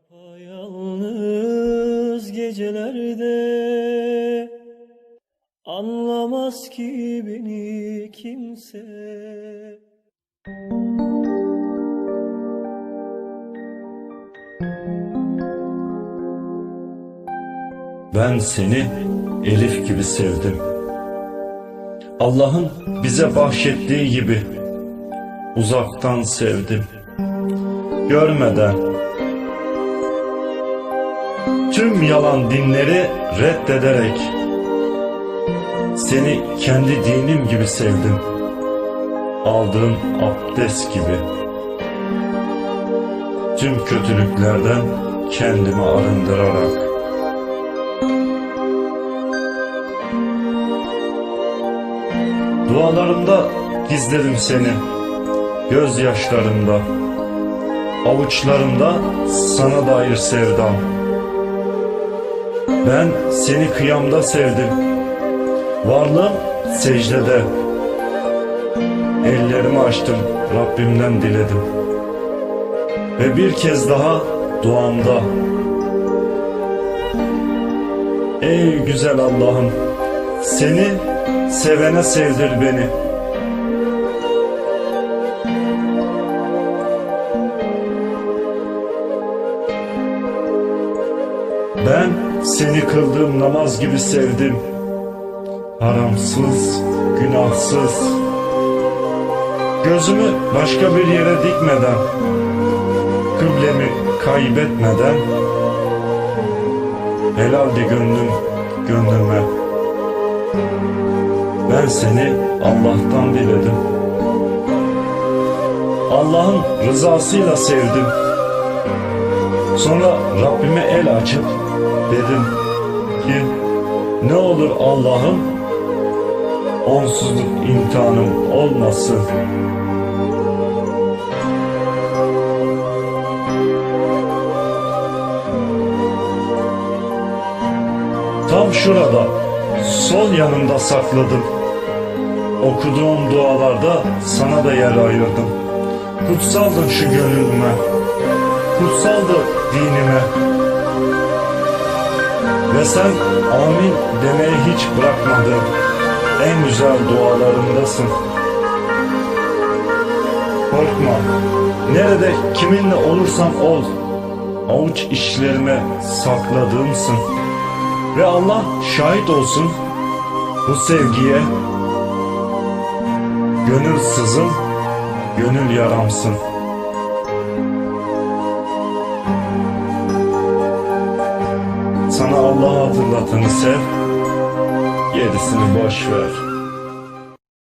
Yapayalnız gecelerde Anlamaz ki beni kimse Ben seni Elif gibi sevdim. Allah'ın bize bahşettiği gibi uzaktan sevdim. Görmeden tüm yalan dinleri reddederek seni kendi dinim gibi sevdim. Aldığım abdest gibi. Tüm kötülüklerden kendimi arındırarak Dualarımda gizledim seni Gözyaşlarımda Avuçlarımda sana dair sevdam Ben seni kıyamda sevdim. Varlığım secdede. Ellerimi açtım Rabbimden diledim. Ve bir kez daha duamda. Ey güzel Allah'ım seni sevene sevdir beni. Ben seni kıldığım namaz gibi sevdim. Haramsız, günahsız. Gözümü başka bir yere dikmeden, kıblemi kaybetmeden, helaldi gönlüm gönlüme. Ben seni Allah'tan diledim. Allah'ın rızasıyla sevdim. Sonra Rabbime el açıp dedim ki ne olur Allah'ım onsuzluk imtihanım olmasın. Tam şurada sol yanımda sakladım. Okuduğum dualarda sana da yer ayırdım. Kutsaldın şu gönlüme, kutsaldı dinime. Ve sen amin demeye hiç bırakmadın. En güzel dualarımdasın. Korkma, nerede kiminle olursan ol, avuç işlerime sakladığımsın. Ve Allah şahit olsun bu sevgiye Gönül sızım, gönül yaramsın Allah'ı hatırlatanı sev Gerisini boş ver